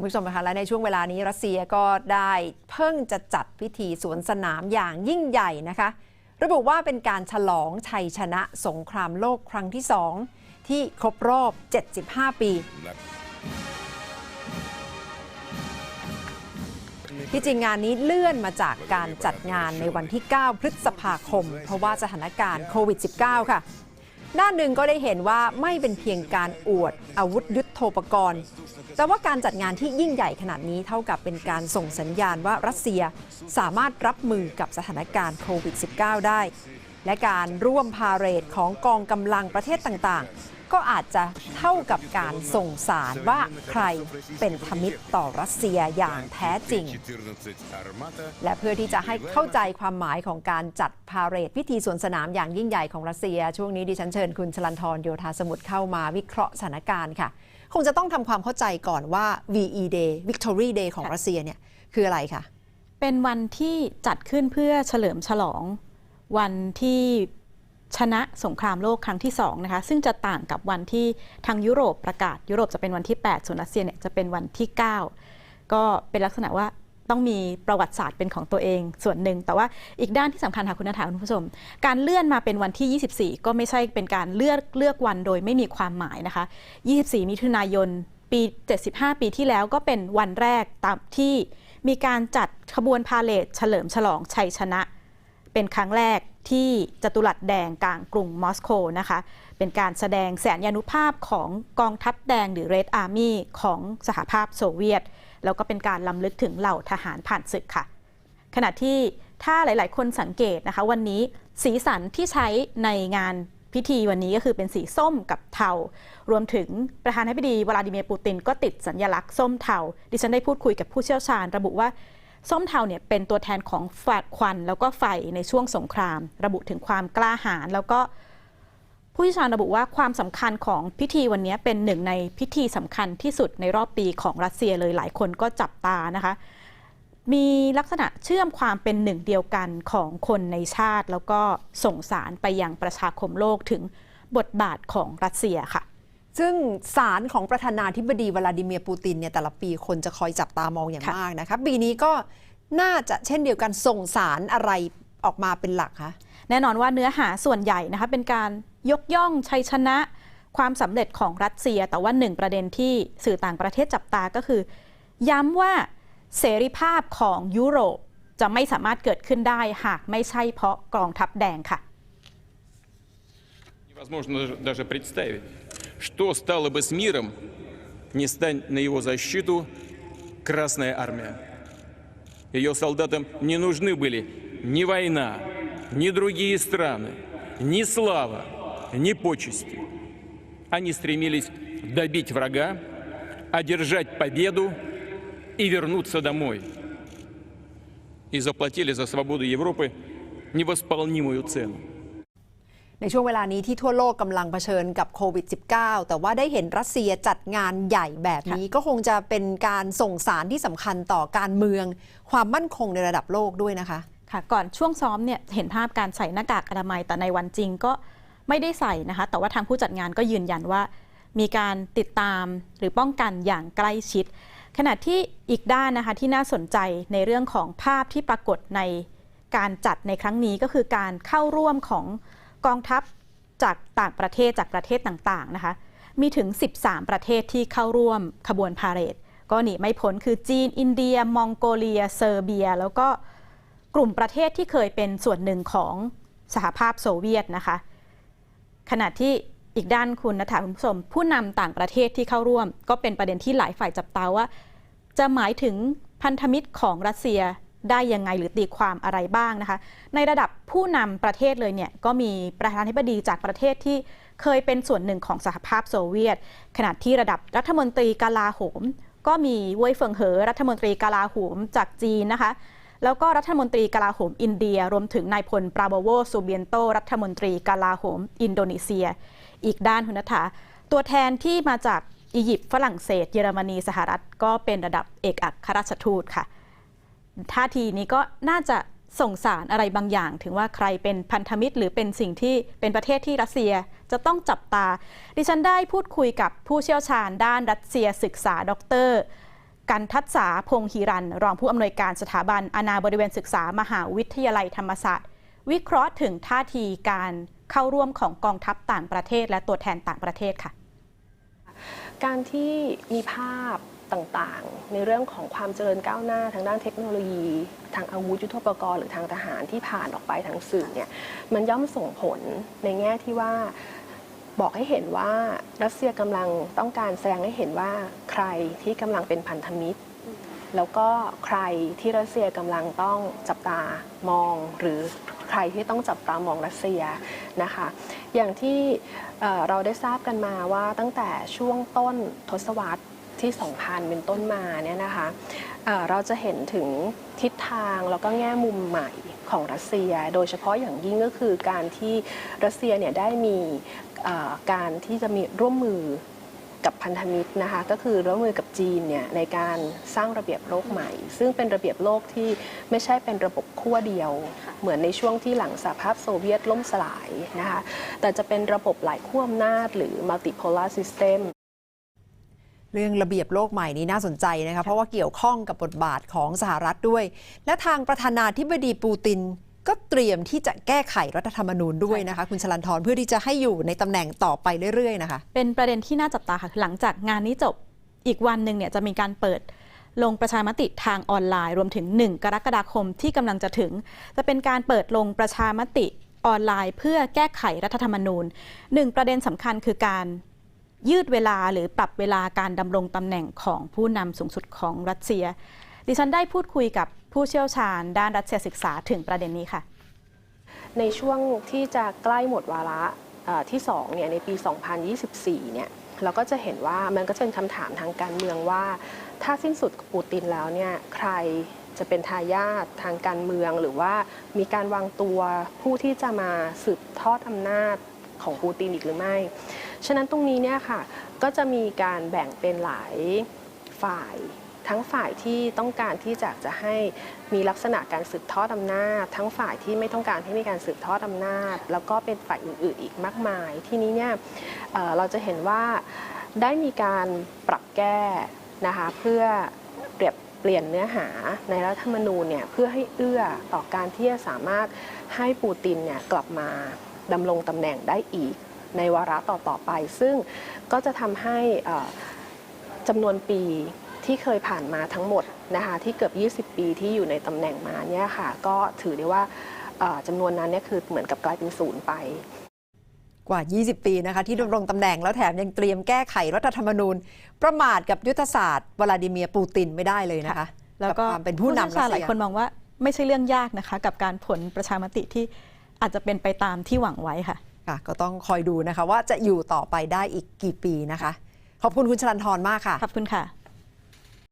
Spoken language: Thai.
คุณผู้ชมนะคะและในช่วงเวลานี้รัสเซียก็ได้เพิ่งจะจัดพิธีสวนสนามอย่างยิ่งใหญ่นะคะ ระบุว่าเป็นการฉลองชัยชนะสงครามโลกครั้งที่2ที่ครบรอบ 75 ปี ที่จริงงานนี้เลื่อนมาจากการจัดงานในวันที่ 9 พฤษภาคม เพราะว่าสถานการณ์โควิด -19 ค่ะ ด้านหนึ่งก็ได้เห็นว่าไม่เป็นเพียงการอวดอาวุธยุทโธปกรณ์ แต่ว่าการจัดงานที่ยิ่งใหญ่ขนาดนี้เท่ากับเป็นการส่งสัญญาณว่ารัสเซียสามารถรับมือกับสถานการณ์โควิด -19 ได้ และการร่วมพาเหรดของกองกำลังประเทศต่างๆ ก็อาจจะเท่ากับการส่งสารว่าใครเป็นธมิตรต่อรัสเซียอย่างแท้จริง และเพื่อที่จะให้เข้าใจความหมายของการจัดพาเหรดพิธีสวนสนามอย่างยิ่งใหญ่ของรัสเซีย ช่วงนี้ดิฉันเชิญคุณชลันทรโยธาสมุทรเข้ามาวิเคราะห์สถานการณ์ค่ะ คงจะต้องทำความเข้าใจก่อนว่า VE Day Victory Day ของรัสเซียเนี่ยคืออะไรคะเป็นวันที่จัดขึ้นเพื่อเฉลิมฉลองวันที่ ชนะสงครามโลกครั้งที่2นะคะซึ่งจะต่างกับวันที่ทางยุโรปประกาศ ยุโรปจะเป็นวันที่ 8 ส่วนรัสเซียเนี่ยจะเป็นวันที่ 9 ก็เป็นลักษณะว่าต้องมีประวัติศาสตร์เป็นของตัวเองส่วนหนึ่ง แต่ว่าอีกด้านที่สำคัญค่ะคุณนัฐาคุณผู้ชม การเลื่อนมาเป็นวันที่ 24 ก็ไม่ใช่เป็นการเลือกเลือกวันโดยไม่มีความหมายนะคะ 24 มิถุนายนปี 75 ปีที่แล้วก็เป็นวันแรกตามที่มีการจัดขบวนพาเลทเฉลิมฉลองชัยชนะ เป็นครั้งแรก ที่จตุรัสแดงกลางกรุงมอสโกนะคะ เป็นการแสดงแสนยานุภาพของกองทัพแดงหรือ Red Army ของสหภาพโซเวียต แล้วก็เป็นการล้ำลึกถึงเหล่าทหารผ่านศึกค่ะ ขณะที่ถ้าหลาย ๆ คนสังเกตนะคะ วันนี้สีสันที่ใช้ในงานพิธีวันนี้ก็คือเป็นสีส้มกับเทา รวมถึงประธานาธิบดีวลาดิเมียร์ปูตินก็ติดสัญญลักษณ์ส้มเทา ดิฉันได้พูดคุยกับผู้เชี่ยวชาญ ระบุว่า ส้มเทาเนี่ยเป็นตัวแทนของฝาดควัน แล้วก็ไฟในช่วงสงคราม ระบุถึงความกล้าหาญแล้วก็ผู้ชี่ยวชาญระบุว่าความสำคัญของพิธีวันนี้เป็นหนึ่งในพิธีสำคัญที่สุดในรอบปีของรัสเซียเลยหลายคนก็จับตานะคะ มีลักษณะเชื่อมความเป็นหนึ่งเดียวกันของคนในชาติ แล้วก็ส่งสารไปยังประชาคมโลกถึงบทบาทของรัสเซียค่ะ ซึ่งสารของประธานาธิบดีวลาดิเมียร์ปูตินเนี่ยแต่ละปีคนจะคอยจับตามองอย่าง ค่ะ มากนะคะปีนี้ก็น่าจะเช่นเดียวกันส่งสารอะไรออกมาเป็นหลักคะ แน่นอนว่าเนื้อหาส่วนใหญ่นะคะเป็นการยกย่องชัยชนะ ความสำเร็จของรัสเซีย แต่ว่าหนึ่งประเด็นที่สื่อต่างประเทศจับตาก็คือ ย้ำว่าเสรีภาพของยุโรปจะไม่สามารถเกิดขึ้นได้หากไม่ใช่เพราะกองทัพแดงค่ะ Невозможно даже- даже представить, что стало бы с миром, не стань на его защиту Красная Армия. Ее солдатам не нужны были ни война, ни другие страны, ни слава, ни почести. Они стремились добить врага, одержать победу и вернуться домой. И заплатили за свободу Европы невосполнимую цену. ในช่วงเวลานี้ที่ทั่วโลกกำลังเผชิญกับโควิด -19 แต่ว่าได้เห็นรัสเซียจัดงานใหญ่แบบนี้ก็คงจะเป็นการส่งสารที่สำคัญต่อการเมือง ความมั่นคงในระดับโลกด้วยนะคะ ค่ะก่อนช่วงซ้อมเนี่ยเห็นภาพการใส่หน้ากากอนามัยแต่ในวันจริงก็ไม่ได้ใส่นะคะ แต่ว่าทางผู้จัดงานก็ยืนยันว่า มีการติดตามหรือป้องกันอย่างใกล้ชิด ขณะที่อีกด้านนะคะที่น่าสนใจในเรื่องของภาพที่ปรากฏในการจัดในครั้งนี้ก็คือการเข้าร่วมของ กองทัพจากต่างประเทศจากประเทศต่างๆนะคะ มีถึง 13 ประเทศที่เข้าร่วมขบวนพาเหรด ก็หนีไม่พ้นคือจีน อินเดีย มองโกเลีย เซอร์เบีย แล้วก็กลุ่มประเทศที่เคยเป็นส่วนหนึ่งของสหภาพโซเวียตนะคะ ขณะที่อีกด้านคุณนัฐาคุณผู้ชม ผู้นำต่างประเทศที่เข้าร่วม ก็เป็นประเด็นที่หลายฝ่ายจับตาว่า จะหมายถึงพันธมิตรของรัสเซีย ได้ยังไงหรือตีความอะไรบ้างนะคะ ในระดับผู้นำประเทศเลยเนี่ยก็มีประธานาธิบดีจากประเทศที่เคยเป็นส่วนหนึ่งของสหภาพโซเวียต ขณะที่ระดับรัฐมนตรีกาลาโหม ก็มีเว่ยเฟิงเหอรัฐมนตรีกาลาโหมจากจีนนะคะแล้วก็รัฐมนตรีกลาโหมอินเดีย รวมถึงนายพลปราโบโวซูเบียนโต รัฐมนตรีกลาโหม อินโดนีเซีย อีกด้านคุณนัฐาตัวแทนที่มาจากอียิปต์ฝรั่งเศส เยอรมนีสหรัฐ ก็เป็นระดับเอกอัครราชทูตค่ะ ท่าทีนี้ก็น่าจะส่งสารอะไรบางอย่าง ถึงว่าใครเป็นพันธมิตร หรือเป็นสิ่งที่เป็นประเทศที่รัสเซียจะต้องจับตา ดิฉันได้พูดคุยกับผู้เชี่ยวชาญด้านรัสเซียศึกษาดรกันทัศษาพงฮีรัน รองผู้อำนวยการสถาบันอาณาบริเวณศึกษามหาวิทยาลัยธรรมศาสตร์ วิเคราะห์ถึงท่าทีการเข้าร่วมของกองทัพต่างประเทศ และตัวแทนต่างประเทศค่ะ การที่มีภาพ ต่างๆ ในเรื่องของความเจริญก้าวหน้าทางด้านเทคโนโลยี ทางอาวุธยุทโธปกรณ์หรือทางทหารที่ผ่านออกไปทางสื่อเนี่ยมันย่อมส่งผลในแง่ที่ว่าบอกให้เห็นว่ารัสเซียกำลังต้องการแสดงให้เห็นว่าใครที่กำลังเป็นพันธมิตร แล้วก็ใครที่รัสเซียกำลังต้องจับตามอง หรือใครที่ต้องจับตามองรัสเซียนะคะ อย่างที่เราได้ทราบกันมาว่าตั้งแต่ช่วงต้นทศวรรษ ที่ 2000 เป็นต้นมาเนี่ยนะคะเราจะเห็นถึงทิศทางแล้วก็แง่มุมใหม่ของรัสเซีย โดยเฉพาะอย่างยิ่งก็คือการที่รัสเซียเนี่ยได้มีการที่จะมีร่วมมือกับพันธมิตรนะคะก็คือร่วมมือกับจีนเนี่ยในการสร้างระเบียบโลกใหม่ ซึ่งเป็นระเบียบโลกที่ไม่ใช่เป็นระบบขั้วเดียว เหมือนในช่วงที่หลังสหภาพโซเวียตล่มสลายนะคะแต่จะเป็นระบบหลายขั้วอำนาจหรือ multipolar system เรื่องระเบียบโลกใหม่นี้น่าสนใจนะคะเพราะว่าเกี่ยวข้องกับบทบาทของสหรัฐด้วย และทางประธานาธิบดีปูตินก็เตรียมที่จะแก้ไขรัฐธรรมนูญด้วยนะคะ คุณชลันทรเพื่อที่จะให้อยู่ในตำแหน่งต่อไปเรื่อยๆนะคะ เป็นประเด็นที่น่าจับตาค่ะหลังจากงานนี้จบอีกวันหนึ่งเนี่ยจะมีการเปิดลงประชามติทางออนไลน์ รวมถึง 1 กรกฎาคมที่กำลังจะถึง จะเป็นการเปิดลงประชามติออนไลน์ เพื่อแก้ไขรัฐธรรมนูญหนึ่งประเด็นสำคัญคือการ ยืดเวลาหรือปรับเวลาการดำรงตำแหน่งของผู้นำสูงสุดของรัสเซีย ดิฉันได้พูดคุยกับผู้เชี่ยวชาญด้านรัสเซียศึกษาถึงประเด็นนี้ค่ะ ในช่วงที่จะใกล้หมดวาระเอ่อที่2เนี่ยในปี 2024 เนี่ยเราก็จะเห็นว่ามันก็จะเป็นคำถามทางการเมืองว่า ถ้าสิ้นสุดปูตินแล้วเนี่ยใครจะเป็นทายาททางการเมืองหรือว่ามีการวางตัวผู้ที่จะมาสืบทอดอำนาจของปูตินอีกหรือไม่ ฉะนั้นตรงนี้เนี่ยค่ะก็จะมีการแบ่งเป็นหลายฝ่าย ทั้งฝ่ายที่ต้องการที่จะจะให้มีลักษณะการสืบทอดอำนาจ ทั้งฝ่ายที่ไม่ต้องการให้มีการสืบทอดอำนาจ แล้วก็เป็นฝ่ายอื่นๆ อีกมากมาย ที่นี้เนี่ยเเราจะเห็นว่าได้มีการปรับแก้นะคะเพื่อเปรียบเปลี่ยนเนื้อหาในรัฐธรรมนูญเนี่ยเพื่อให้เอื้อต่อการที่จะสามารถให้ปูตินเนี่ยกลับมาดำรงตำแหน่งได้อีก ในวาระต่อๆไป ซึ่งก็จะทำให้เอ่อจำนวนปีที่เคยผ่านมาทั้งหมดนะคะที่เกือบ 20 ปีที่อยู่ในตำแหน่งมาเนี่ยค่ะก็ถือได้ว่าเอ่อจำนวนนั้นเนี่ยคือเหมือนกับกลายเป็นศูนย์ไปกว่า 20 ปีนะคะที่ดำรงตำแหน่งแล้วแถมยังเตรียมแก้ไขรัฐธรรมนูญ ประมาทกับยุทธศาสตร์วลาดิเมียร์ปูตินไม่ได้เลยนะคะ แล้วก็บความเป็นผู้นำชี่ยวชารัญสหลายเซียคนมองว่าไม่ใช่เรื่องยากนะคะ กับการผลประชามติที่อาจจะเป็นไปตามที่หวังไว้ค่ะ ค่ะ ก็ต้องคอยดูนะคะ ว่าจะอยู่ต่อไปได้อีกกี่ปีนะคะ ขอบคุณคุณชลันทรมากค่ะ ขอบคุณค่ะ